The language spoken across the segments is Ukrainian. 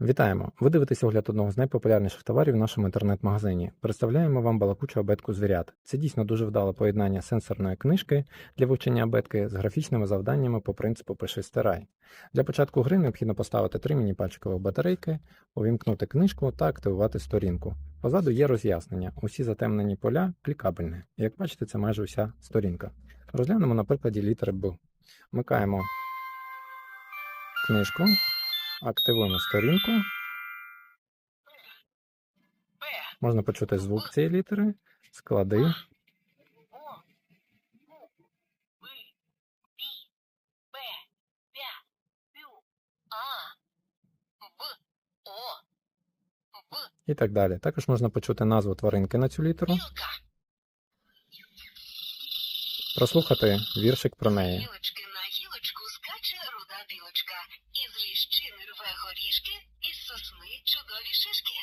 Вітаємо! Ви дивитесь огляд одного з найпопулярніших товарів в нашому інтернет-магазині. Представляємо вам балакучу абетку звірят. Це дійсно дуже вдале поєднання сенсорної книжки для вивчення абетки з графічними завданнями по принципу пиши стирай. Для початку гри необхідно поставити три міні-пальчикових батарейки, увімкнути книжку та активувати сторінку. Позаду є роз'яснення. Усі затемнені поля клікабельні. Як бачите, це майже уся сторінка. Розглянемо на прикладі літери Б. Вмикаємо книжку. Активуємо сторінку. Можна почути звук цієї літери, склади. І так далі. Також можна почути назву тваринки на цю літеру, прослухати віршик про неї. Білочка, із ліщини рве горішки, із сосни чудові шишки.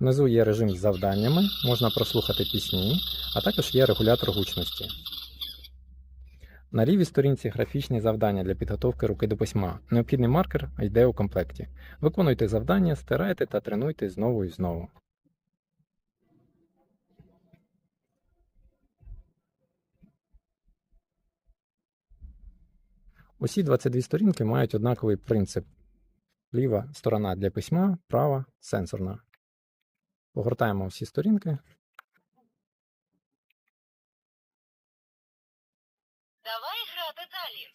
Внизу є режим з завданнями, можна прослухати пісні, а також є регулятор гучності. На лівій сторінці графічні завдання для підготовки руки до письма. Необхідний маркер йде у комплекті. Виконуйте завдання, стирайте та тренуйте знову і знову. Усі 22 сторінки мають однаковий принцип. Ліва сторона для письма, права сенсорна. Погортаємо всі сторінки. Давай грати далі.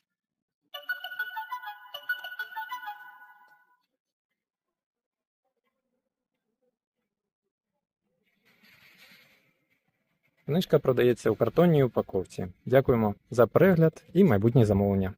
Книжка продається у картонній упаковці. Дякуємо за перегляд і майбутні замовлення.